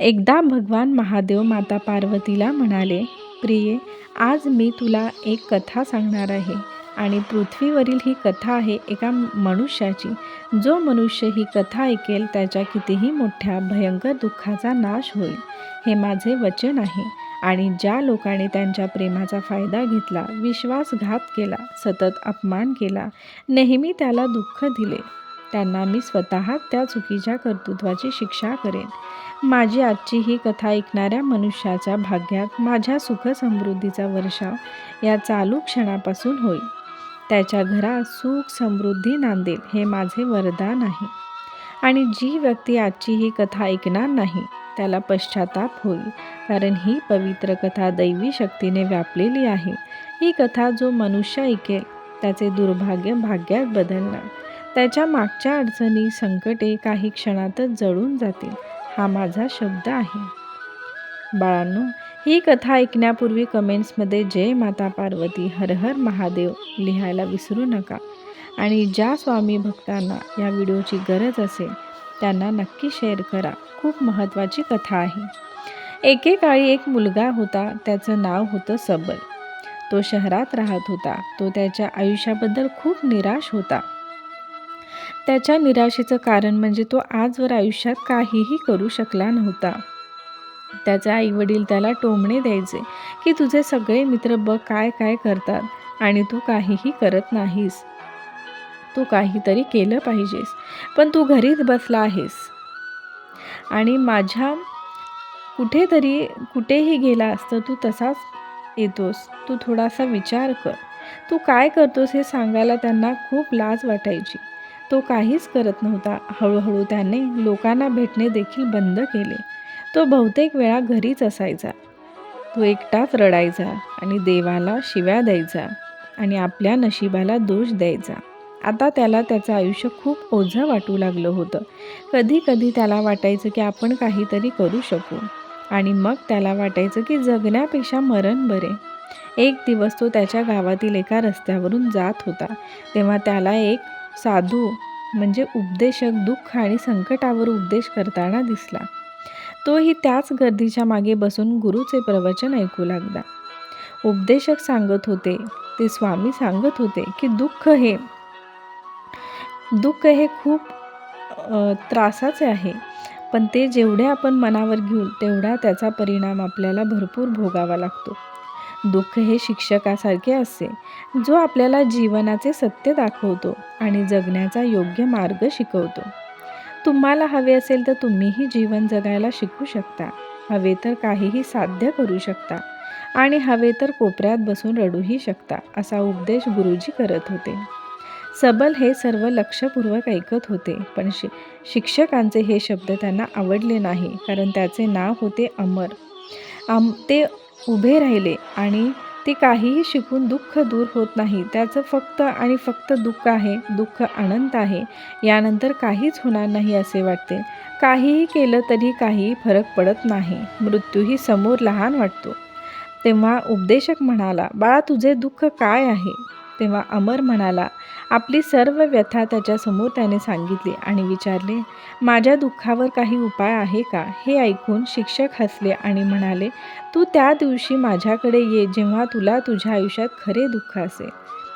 एकदा भगवान महादेव माता पार्वतीला म्हणाले प्रिये आज मी तुला एक कथा सांगणार आहे आणि पृथ्वीवरील ही कथा आहे एका मनुष्याची. जो मनुष्य ही कथा ऐकेल त्याच्या कितीही मोठ्या भयंकर दुःखाचा नाश होईल. हे माझे वचन आहे आणि ज्या लोकांनी त्यांच्या प्रेमाचा फायदा घेतला विश्वासघात केला सतत अपमान केला नेहमी त्याला दुःख दिले. त्यांना मी स्वतः त्या चुकीच्या कर्तृत्वाची शिक्षा करेन. माझी आजची ही कथा ऐकणाऱ्या मनुष्याच्या भाग्यात माझ्या सुख समृद्धीचा वर्षाव या चालू क्षणापासून होईल. त्याच्या घरात सुख समृद्धी नांदेल हे माझे वरदान आहे. आणि जी व्यक्ती आजची ही कथा ऐकणार नाही त्याला पश्चाताप होईल कारण ही पवित्र कथा दैवी शक्तीने व्यापलेली आहे. ही कथा जो मनुष्य ऐकेल त्याचे दुर्भाग्य भाग्यात बदलणार. त्याच्या मागच्या अडचणी संकटे काही क्षणातच जळून जातील. हा माझा शब्द आहे. बाळांनो ही कथा ऐकण्यापूर्वी कमेंट्समध्ये जय माता पार्वती हर हर महादेव लिहायला विसरू नका. आणि ज्या स्वामी भक्तांना या व्हिडिओची गरज असेल त्यांना नक्की शेअर करा. खूप महत्त्वाची कथा आहे. एकेकाळी एक मुलगा होता त्याचं नाव होतं सबल. तो शहरात राहत होता. तो त्याच्या आयुष्याबद्दल खूप निराश होता. त्याच्या निराशेचं कारण म्हणजे तो आजवर आयुष्यात काहीही करू शकला नव्हता. त्याचे आईवडील त्याला टोमणे द्यायचे की तुझे सगळे मित्र बघ काय काय करतात आणि तू काहीही करत नाहीस. तू काहीतरी केलं पाहिजेस पण तू घरीच बसला आहेस. आणि माझ्या कुठेतरी कुठेही गेलास तर तू तसाच येतोस. तू थोडासा विचार कर. तू काय करतोस हे सांगायला त्यांना खूप लाज वाटायची. तो काहीच करत नव्हता. हळूहळू त्याने लोकांना भेटणे देखील बंद केले. तो बहुतेक वेळा घरीच असायचा. तो एकटाच रडायचा आणि देवाला शिव्या द्यायचा आणि आपल्या नशिबाला दोष द्यायचा. आता त्याला त्याचं आयुष्य खूप ओझं वाटू लागलं होतं. कधी कधी त्याला वाटायचं की आपण काहीतरी करू शकू आणि मग त्याला वाटायचं की जगण्यापेक्षा मरण बरे. एक दिवस तो त्याच्या गावातील एका रस्त्यावरून जात होता. तेव्हा त्याला एक साधू म्हणजे उपदेशक दुःख आणि संकटावर उपदेश करताना दिसला. तोही त्याच गर्दीच्या मागे बसून गुरुचे प्रवचन ऐकू लागला. उपदेशक सांगत होते ते स्वामी सांगत होते की दुःख हे दुःख हे खूप त्रासाचे आहे. पण ते जेवढे आपण मनावर घेऊ तेवढा त्याचा परिणाम आपल्याला भरपूर भोगावा लागतो. दुःख हे शिक्षकासारखे असते जो आपल्याला जीवनाचे सत्य दाखवतो आणि जगण्याचा योग्य मार्ग शिकवतो. तुम्हाला हवे असेल तर तुम्हीही जीवन जगायला शिकू शकता. हवे तर काहीही साध्य करू शकता आणि हवे तर कोपऱ्यात बसून रडूही शकता असा उपदेश गुरुजी करत होते. सबल हे सर्व लक्षपूर्वक ऐकत होते पण शि शिक्षकांचे हे शब्द त्यांना आवडले नाही कारण त्याचे नाव होते अमर. आम ते उभे राहिले आणि ते काहीही शिकून दुःख दूर होत नाही. त्याचं फक्त आणि फक्त दुःख आहे दुःख अनंत आहे. यानंतर काहीच होणार नाही असे वाटते. काहीही केलं तरी काहीही फरक पडत नाही. मृत्यूही समोर लहान वाटतो. तेव्हा उपदेशक म्हणाला बाळा तुझे दुःख काय आहे? तेव्हा अमर म्हणाला आपली सर्व व्यथा त्याच्यासमोर त्याने सांगितली आणि विचारले माझ्या दुःखावर काही उपाय आहे का? हे ऐकून शिक्षक हसले आणि म्हणाले तू त्या दिवशी माझ्याकडे ये जेव्हा तुला तुझ्या आयुष्यात खरे दुःख असेल.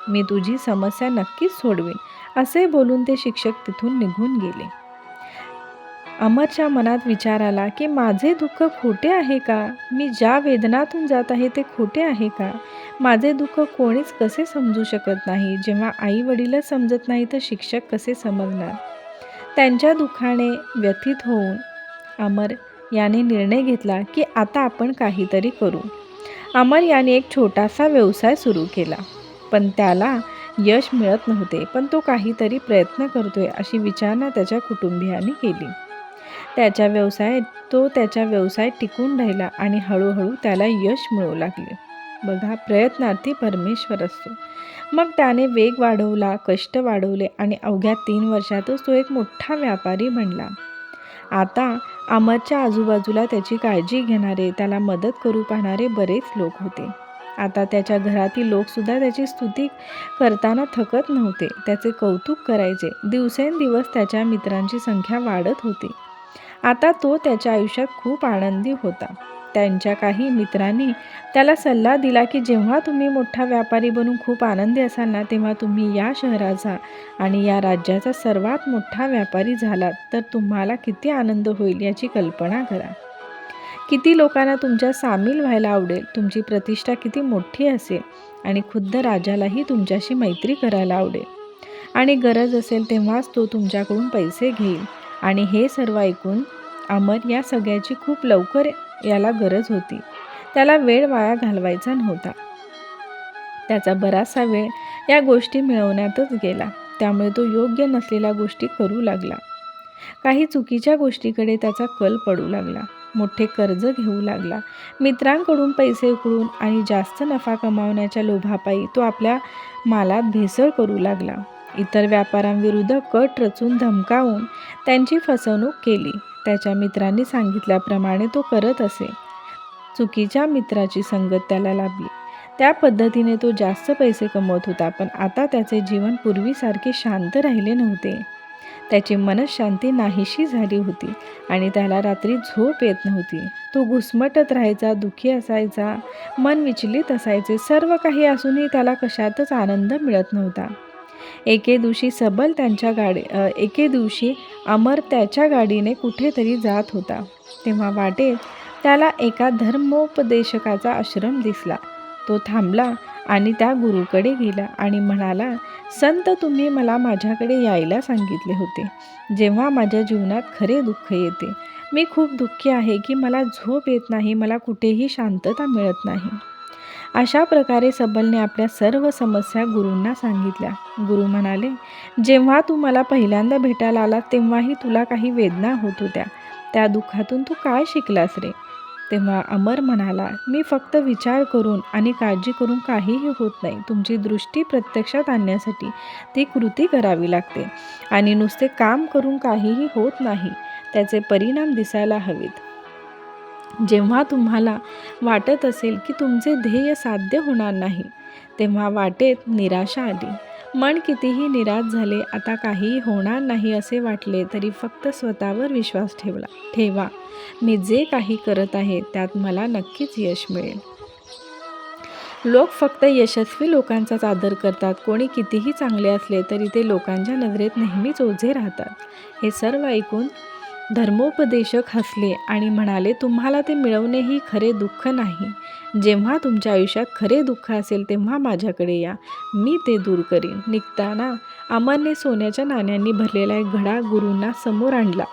मी तुझी समस्या नक्कीच सोडवीन. असे बोलून ते शिक्षक तिथून निघून गेले. अमरच्या मनात विचार आला की माझे दुःख खोटे आहे का? मी ज्या वेदनातून जात आहे ते खोटे आहे का? माझे दुःख कोणीच कसे समजू शकत नाही? जेव्हा आई वडीलच समजत नाही तर शिक्षक कसे समजणार? त्यांच्या दुःखाने व्यथित होऊन अमर याने निर्णय घेतला की आता आपण काहीतरी करू. अमर याने एक छोटासा व्यवसाय सुरू केला. पण त्याला यश मिळत नव्हते पण तो काहीतरी प्रयत्न करतोय अशी विचारणा त्याच्या कुटुंबियांनी केली. त्याच्या व्यवसायात तो त्याच्या व्यवसाय टिकून राहिला आणि हळूहळू त्याला यश मिळू लागले. बघा प्रयत्नार्थी परमेश्वर असतो. मग त्याने वेग वाढवला कष्ट वाढवले आणि अवघ्या तीन वर्षातच तो एक मोठा व्यापारी बनला. आता अमरच्या आजूबाजूला त्याची काळजी घेणारे त्याला मदत करू पाहणारे बरेच लोक होते. आता त्याच्या घरातील लोकसुद्धा त्याची स्तुती करताना थकत नव्हते. त्याचे कौतुक करायचे. दिवसेंदिवस त्याच्या मित्रांची संख्या वाढत होती. आता तो त्याच्या आयुष्यात खूप आनंदी होता. त्यांच्या काही मित्रांनी त्याला सल्ला दिला की जेव्हा तुम्ही मोठा व्यापारी बनून खूप आनंदी असाल ना तेव्हा तुम्ही या शहराचा आणि या राज्याचा सर्वात मोठा व्यापारी झालात तर तुम्हाला किती आनंद होईल याची कल्पना करा. किती लोकांना तुमच्या सामील व्हायला आवडेल तुमची प्रतिष्ठा किती मोठी असेल आणि खुद्द राजालाही तुमच्याशी मैत्री करायला आवडेल. आणि गरज असेल तेव्हाच तो तुमच्याकडून पैसे घेईल. आणि हे सर्व ऐकून अमर या सगळ्याची खूप लवकर याला गरज होती. त्याला वेळ वाया घालवायचा नव्हता. त्याचा बराचसा वेळ या गोष्टी मिळवण्यातच गेला. त्यामुळे तो योग्य नसलेल्या गोष्टी करू लागला. काही चुकीच्या गोष्टीकडे त्याचा कल पडू लागला. मोठे कर्ज घेऊ लागला. मित्रांकडून पैसे उकळून आणि जास्त नफा कमावण्याच्या लोभापायी तो आपल्या मालात भेसळ करू लागला. इतर व्यापाऱ्यांविरुद्ध कट रचून धमकावून त्यांची फसवणूक केली. त्याच्या मित्रांनी सांगितल्याप्रमाणे तो करत असे. चुकीच्या मित्राची संगत त्याला लाभली. त्या पद्धतीने तो जास्त पैसे कमवत होता पण आता त्याचे जीवन पूर्वीसारखे शांत राहिले नव्हते. त्याची मनशांती नाहीशी झाली होती आणि त्याला रात्री झोप येत नव्हती. तो घुसमटत राहायचा दुःखी असायचा मन विचलित असायचे सर्व काही असूनही त्याला कशातच आनंद मिळत नव्हता. एके दिवशी सबल त्यांच्या गाडी एके दिवशी अमर त्याच्या गाडीने कुठेतरी जात होता. तेव्हा वाटेत त्याला एका धर्मोपदेशकाचा आश्रम दिसला. तो थांबला आणि त्या गुरुकडे गेला आणि म्हणाला संत तुम्ही मला माझ्याकडे यायला सांगितले होते. जेव्हा माझ्या जीवनात खरे दुःख येते. मी खूप दुःखी आहे की मला झोप येत नाही मला कुठेही शांतता मिळत नाही. अशा प्रकारे सबलने आपल्या सर्व समस्या गुरूंना सांगितल्या. गुरु म्हणाले जेव्हा तू मला पहिल्यांदा भेटायला आला तेव्हाही तुला काही वेदना होत होत्या. त्या दुःखातून तू काय शिकलास रे? तेव्हा अमर म्हणाला मी फक्त विचार करून आणि काळजी करून काहीही होत नाही. तुमची दृष्टी प्रत्यक्षात आणण्यासाठी ती कृती करावी लागते आणि नुसते काम करून काहीही होत नाही. त्याचे परिणाम दिसायला हवेत. जेव्हा तुम्हाला वाटत असेल की तुमचे ध्येय साध्य होणार नाही तेव्हा वाटेत निराशा आली. मन कितीही निराश झाले आता काहीही होणार नाही असे वाटले तरी फक्त स्वतःवर विश्वास ठेवला. ठेवा मी जे काही करत आहे त्यात मला नक्कीच यश मिळेल. लोक फक्त यशस्वी लोकांचाच आदर करतात. कोणी कितीही चांगले असले तरी ते लोकांच्या नजरेत नेहमीच ओझे राहतात. हे सर्व ऐकून धर्मोपदेशक हसले आणि म्हणाले तुम्हाला ते मिळवणे ही खरे दुःख नाही. जेव्हा तुमच्या आयुष्यात खरे दुःख असेल तेव्हा माझ्याकडे या. मी ते दूर करीन. निघताना अमरने सोन्याच्या नाण्यांनी भरलेला एक घडा गुरूंना समोर आणला.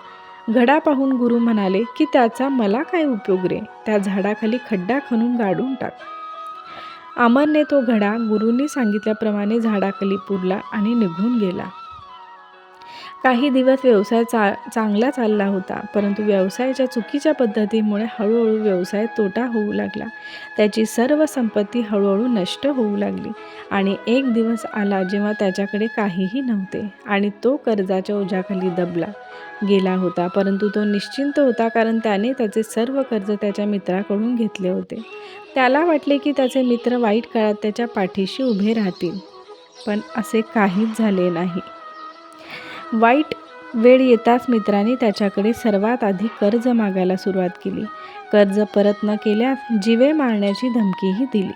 घडा पाहून गुरु म्हणाले की त्याचा मला काय उपयोग रे? त्या झाडाखाली खड्डा खणून गाडून टाक. अमरने तो घडा गुरूंनी सांगितल्याप्रमाणे झाडाखाली पुरला आणि निघून गेला. काही दिवस व्यवसाय चा चांगला चालला होता परंतु व्यवसायाच्या चुकीच्या पद्धतीमुळे हळूहळू व्यवसाय तोटा होऊ लागला. त्याची सर्व संपत्ती हळूहळू नष्ट होऊ लागली आणि एक दिवस आला जेव्हा त्याच्याकडे काहीही नव्हते आणि तो कर्जाच्या ओझ्याखाली दबला गेला होता परंतु तो निश्चिंत होता कारण त्याने त्याचे सर्व कर्ज त्याच्या मित्राकडून घेतले होते. त्याला वाटले की त्याचे मित्र वाईट काळात त्याच्या पाठीशी उभे राहतील पण असे काहीच झाले नाही. वाईट वेळ येताच मित्रांनी त्याच्याकडे सर्वात आधी कर्ज मागायला सुरुवात केली. कर्ज परत न केल्यास जिवे मारण्याची धमकीही दिली.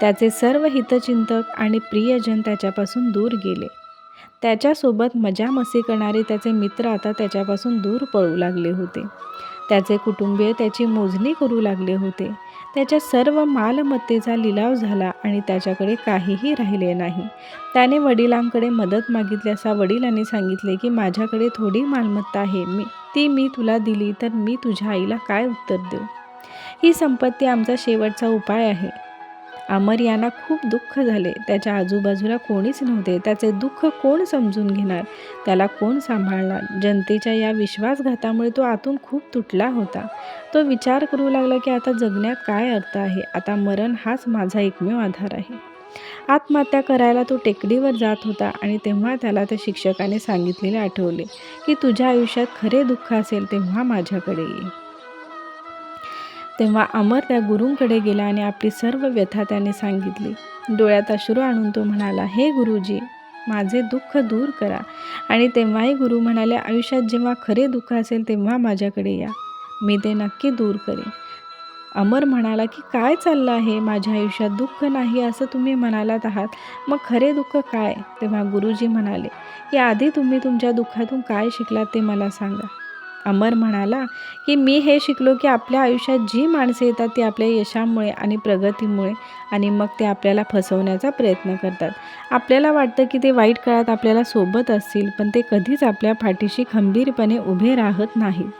त्याचे सर्व हितचिंतक आणि प्रियजन त्याच्यापासून दूर गेले. त्याच्यासोबत मजामस्ती करणारे त्याचे मित्र आता त्याच्यापासून दूर पळू लागले होते. त्याचे कुटुंबीय त्याची मोजणी करू लागले होते. त्याच्या सर्व मालमत्तेचा लिलाव झाला आणि त्याच्याकडे काहीही राहिले नाही. त्याने वडिलांकडे मदत मागितली असा वडिलांनी सांगितले की माझ्याकडे थोडी मालमत्ता आहे. मी ती मी तुला दिली तर मी तुझ्या आईला काय उत्तर देऊ? ही संपत्ती आमचा शेवटचा उपाय आहे. अमर यांना खूप दुःख झाले. त्याच्या आजूबाजूला कोणीच नव्हते. त्याचे दुःख कोण समजून घेणार? त्याला कोण सांभाळणार? जनतेच्या या विश्वासघातामुळे तो आतून खूप तुटला होता. तो विचार करू लागला की आता जगण्यात काय अर्थ आहे? आता मरण हाच माझा एकमेव आधार आहे. आत्महत्या करायला तो टेकडीवर जात होता आणि तेव्हा त्याला त्या शिक्षकाने सांगितलेले आठवले की तुझ्या आयुष्यात खरे दुःख असेल तेव्हा माझ्याकडे ये. तेव्हा अमर त्या गुरूंकडे गेला आणि आपली सर्व व्यथा त्याने सांगितली. डोळ्यात अश्रू आणून तो म्हणाला हे गुरुजी माझे दुःख दूर करा आणि तेव्हाही गुरु म्हणाले आयुष्यात जेव्हा खरे दुःख असेल तेव्हा माझ्याकडे या. मी ते नक्की दूर करेन. अमर म्हणाला की काय चाललं आहे? माझ्या आयुष्यात दुःख नाही असं तुम्ही म्हणालात आहात. मग खरे दुःख काय? तेव्हा गुरुजी म्हणाले की आधी तुम्ही तुमच्या दुःखातून काय शिकलात ते मला सांगा. अमर म्हणाला की मी हे शिकलो की आपल्या आयुष्यात जी माणसे येतात ती आपल्या यशामुळे आणि प्रगतीमुळे आणि मग ते आपल्याला फसवण्याचा प्रयत्न करतात. आपल्याला वाटतं की ते वाईट काळात आपल्याला सोबत असतील पण ते कधीच आपल्या पाठीशी खंबीरपणे उभे राहत नाहीत.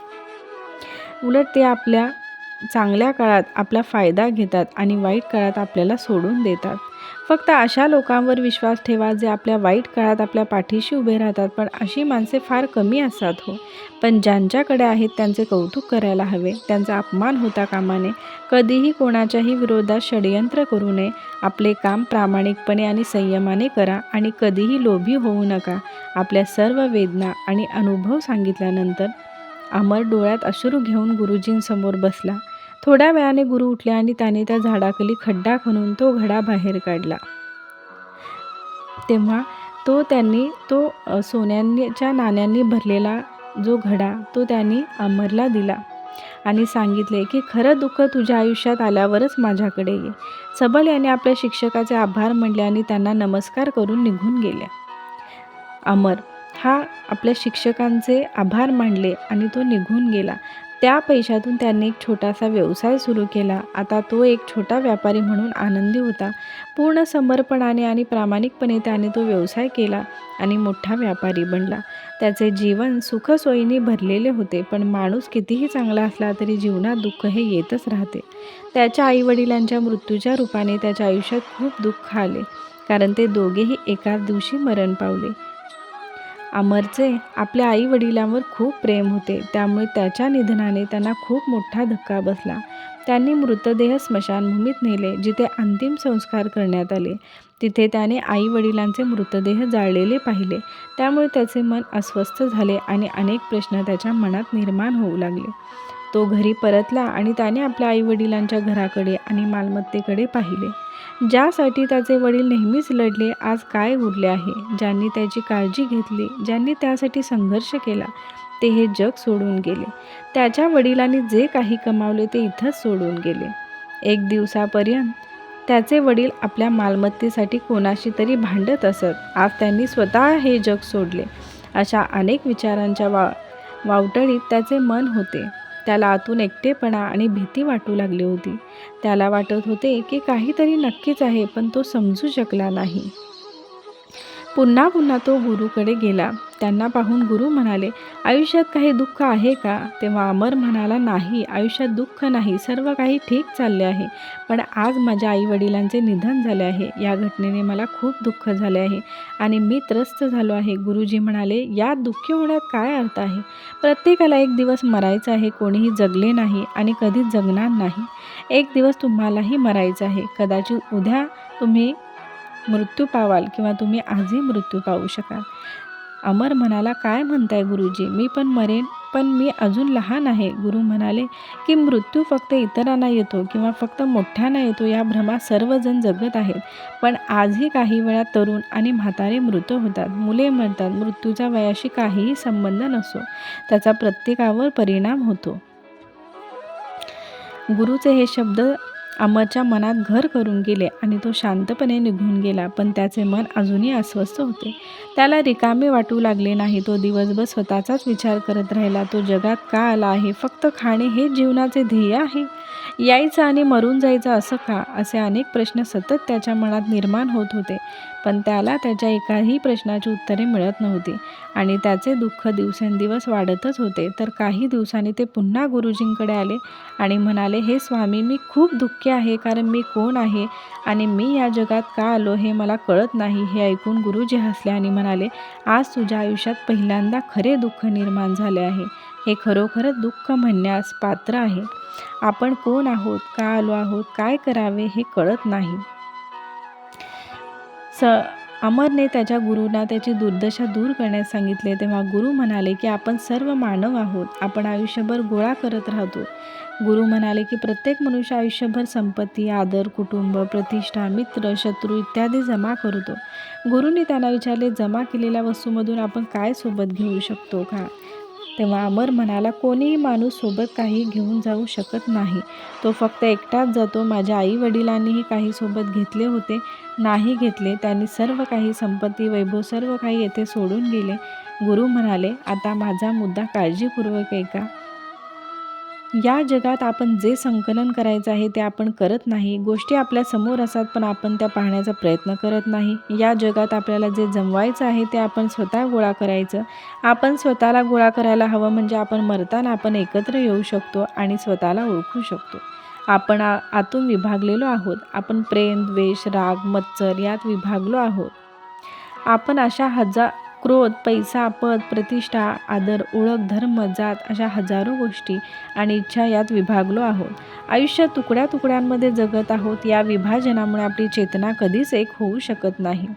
उलट ते आपल्या चांगल्या काळात आपला फायदा घेतात आणि वाईट काळात आपल्याला सोडून देतात. फक्त अशा लोकांवर विश्वास ठेवा जे आपल्या वाईट काळात आपल्या पाठीशी उभे राहतात पण अशी माणसे फार कमी असतात हो. पण ज्यांच्याकडे आहेत त्यांचे कौतुक करायला हवे. त्यांचा अपमान होता कामाने. कधीही कोणाच्याही विरोधात षडयंत्र करू नये. आपले काम प्रामाणिकपणे आणि संयमाने करा आणि कधीही लोभी होऊ नका. आपल्या सर्व वेदना आणि अनुभव सांगितल्यानंतर अमर डोळ्यात अश्रू घेऊन गुरुजींसमोर बसला. थोड्या वेळाने गुरु उठले आणि त्याने त्या झाडाखाली खड्डा खणून तो घडा बाहेर काढला. तेव्हा तो त्यांनी तो सोन्यांच्या नाण्यांनी भरलेला जो घडा तो त्यांनी अमरला दिला आणि सांगितले की खरं दुःख तुझ्या आयुष्यात आल्यावरच माझ्याकडे ये. सबल याने आपल्या शिक्षकाचे आभार म्हणले आणि त्यांना नमस्कार करून निघून गेले. अमर हा आपल्या शिक्षकांचे आभार मानले आणि तो निघून गेला. त्या पैशातून त्यांनी एक छोटासा व्यवसाय सुरू केला. आता तो एक छोटा व्यापारी म्हणून आनंदी होता. पूर्ण समर्पणाने आणि प्रामाणिकपणे त्याने तो व्यवसाय केला आणि मोठा व्यापारी बनला. त्याचे जीवन सुखसोयीने भरलेले होते पण माणूस कितीही चांगला असला तरी जीवनात दुःख हे येतच राहते. त्याच्या आईवडिलांच्या मृत्यूच्या रूपाने त्याच्या आयुष्यात खूप दुःख आले कारण ते दोघेही एकाच दिवशी मरण पावले. अमरचे आपल्या आई वडिलांवर खूप प्रेम होते. त्यामुळे त्याच्या निधनाने त्यांना खूप मोठा धक्का बसला. त्यांनी मृतदेह स्मशानभूमीत नेले जिथे अंतिम संस्कार करण्यात आले. तिथे त्याने आई वडिलांचे मृतदेह जाळलेले पाहिले. त्यामुळे त्याचे मन अस्वस्थ झाले आणि अनेक प्रश्न त्याच्या मनात निर्माण होऊ लागले. तो घरी परतला आणि त्याने आपल्या आईवडिलांच्या घराकडे आणि मालमत्तेकडे पाहिले. ज्यासाठी त्याचे वडील नेहमीच लढले आज काय उरले आहे? ज्यांनी त्याची काळजी घेतली ज्यांनी त्यासाठी संघर्ष केला ते हे जग सोडून गेले. त्याच्या वडिलांनी जे काही कमावले ते इथंच सोडून गेले. एक दिवसापर्यंत त्याचे वडील आपल्या मालमत्तेसाठी कोणाशी तरी भांडत असत. आज त्यांनी स्वतः हे जग सोडले. अशा अनेक विचारांच्या वा वावटळीत त्याचे मन होते. त्याला आतून एकटेपणा आणि भीती वाटू लागली होती. त्याला वाटत होते की काहीतरी नक्कीच आहे पण तो समजू शकला नाही. पुन्हा पुन्हा तो गुरुकडे गेला. त्यांना पाहून गुरु म्हणाले आयुष्यात काही दुःख आहे का? तेव्हा अमर म्हणाला नाही आयुष्यात दुःख नाही सर्व काही ठीक चालले आहे. पण आज माझ्या आईवडिलांचे निधन झाले आहे. या घटनेने मला खूप दुःख झाले आहे आणि मी त्रस्त झालो आहे. गुरुजी म्हणाले यात दुःखी होण्यात काय अर्थ आहे? प्रत्येकाला एक दिवस मरायचं आहे कोणीही जगले नाही आणि कधीच जगणार नाही. एक दिवस तुम्हालाही मरायचं आहे. कदाचित उद्या तुम्ही मृत्यू पावाल किंवा तुम्ही आजही मृत्यू पाहू शकाल. अमर म्हणाला काय म्हणताय गुरुजी? मी पण मरेन पण मी अजून लहान आहे. गुरु म्हणाले की मृत्यू फक्त इतरांना येतो किंवा फक्त मोठ्यांना येतो या भ्रमात सर्वजण जगत आहेत. पण आजही काही वेळा तरुण आणि म्हातारे मृत होतात. मुले मरतात. मृत्यूचा वयाशी काहीही संबंध नसतो त्याचा प्रत्येकावर परिणाम होतो. गुरुचे हे शब्द अमरच्या मनात घर करून गेले आणि तो शांतपणे निघून गेला पण त्याचे मन अजूनही अस्वस्थ होते. त्याला रिकामे वाटू लागले नाही. तो दिवसभर स्वतःचाच विचार करत राहिला तो जगात का आला आहे? फक्त खाणे हे जीवनाचे ध्येय आहे. यायचं आणि मरून जायचं असं का? असे अनेक प्रश्न सतत त्याच्या मनात निर्माण होत होते. पण त्याला त्याच्या एकाही प्रश्नाची उत्तरे मिळत नव्हती. आणि त्याचे दुःख दिवसेंदिवस वाढतच होते. तर काही दिवसांनी ते पुन्हा गुरुजींकडे आले आणि म्हणाले हे स्वामी मी खूप दुःखी आहे कारण मी कोण आहे? आणि मी या जगात का आलो हे मला कळत नाही. हे ऐकून गुरुजी हसले आणि म्हणाले आज तुझ्या आयुष्यात पहिल्यांदा खरे दुःख निर्माण झाले आहे. हे खरोखरच दुःख म्हणण्यास पात्र आहे. आपण कोण आहोत का आलो आहोत काय करावे हे कळत नाही. स अमरने त्याच्या गुरुंना त्याची दुर्दशा दूर करण्यास सांगितले तेव्हा गुरु म्हणाले की आपण सर्व मानव आहोत आपण आयुष्यभर गोळा करत राहतो. गुरु म्हणाले की प्रत्येक मनुष्य आयुष्यभर संपत्ती आदर कुटुंब प्रतिष्ठा मित्र शत्रू इत्यादी जमा करतो. गुरुंनी त्यांना विचारले जमा केलेल्या वस्तूमधून आपण काय सोबत घेऊ शकतो का? तेव्हा अमर म्हणाला कोणीही माणूस सोबत काही घेऊन जाऊ शकत नाही. तो फक्त एकटाच जातो. माझ्या आई वडिलांनीही काही सोबत घेतले होते नाही घेतले. त्यांनी सर्व काही संपत्ती वैभव सर्व काही येथे सोडून गेले. गुरु म्हणाले आता माझा मुद्दा काळजीपूर्वक ऐका. या जगात आपण जे संकलन करायचं आहे ते आपण करत नाही. गोष्टी आपल्यासमोर असतात पण आपण त्या पाहण्याचा प्रयत्न करत नाही. या जगात आपल्याला जे जमवायचं आहे ते आपण स्वतः गोळा करायचं. आपण स्वतःला गोळा करायला हवं म्हणजे आपण मरताना आपण एकत्र येऊ शकतो आणि स्वतःला ओळखू शकतो. आपण आ आतून विभागलेलो आहोत. आपण प्रेम द्वेष राग मत्सर यात विभागलो आहोत. आपण अशा हजार क्रोध पैसा पद प्रतिष्ठा आदर ओळख धर्म जात अशा हजारो गोष्टी आणि इच्छा यात विभागलो आहोत. आयुष्य तुकड्या तुकड्यांमध्ये जगत आहोत या विभाजनामुळे आपली चेतना कधीच एक होऊ शकत नाही.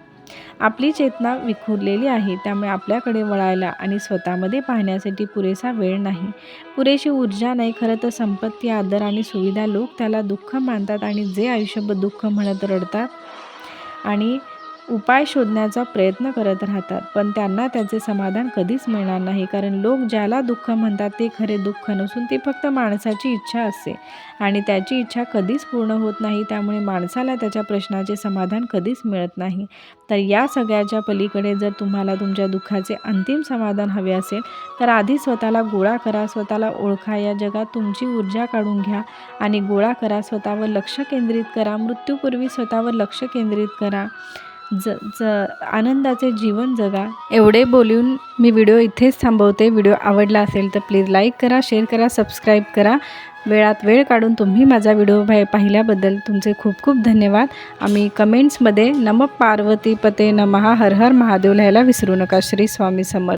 आपली चेतना विखुरलेली आहे त्यामुळे आपल्याकडे वळायला आणि स्वतःमध्ये पाहण्यासाठी पुरेसा वेळ नाही. पुरेशी ऊर्जा नाही खरं तर संपत्ती आदर आणि सुविधा लोक त्याला दुःख मानतात आणि जे आयुष्यभर दुःख म्हणत रडतात आणि उपाय शोधण्याचा प्रयत्न करत राहतात. पण त्यांना त्याचे समाधान कधीच मिळणार नाही. कारण लोक ज्याला दुःख म्हणतात ते खरे दुःख नसून ते फक्त माणसाची इच्छा असते. आणि त्याची इच्छा कधीच पूर्ण होत नाही. त्यामुळे माणसाला त्याच्या प्रश्नाचे समाधान कधीच मिळत नाही. तर या सगळ्याच्या पलीकडे जर तुम्हाला तुमच्या दुःखाचे अंतिम समाधान हवे असेल तर आधी स्वतःला गोळा करा. स्वतःला ओळखा. या जगात तुमची ऊर्जा काढून घ्या आणि गोळा करा. स्वतःवर लक्ष केंद्रित करा. मृत्यूपूर्वी स्वतःवर लक्ष केंद्रित करा. ज ज आनंदाचे जीवन जगा. एवढे बोलून मी व्हिडिओ इथेच थांबवते. व्हिडिओ आवडला असेल तर प्लीज लाईक करा शेअर करा सबस्क्राईब करा. वेळात वेळ काढून तुम्ही माझा व्हिडिओ पाहिल्याबद्दल तुमचे खूप खूप धन्यवाद. आम्ही कमेंट्समध्ये नम पार्वती पते नमहा हर हर महादेव लिहायला विसरू नका. श्री स्वामी समर्थ.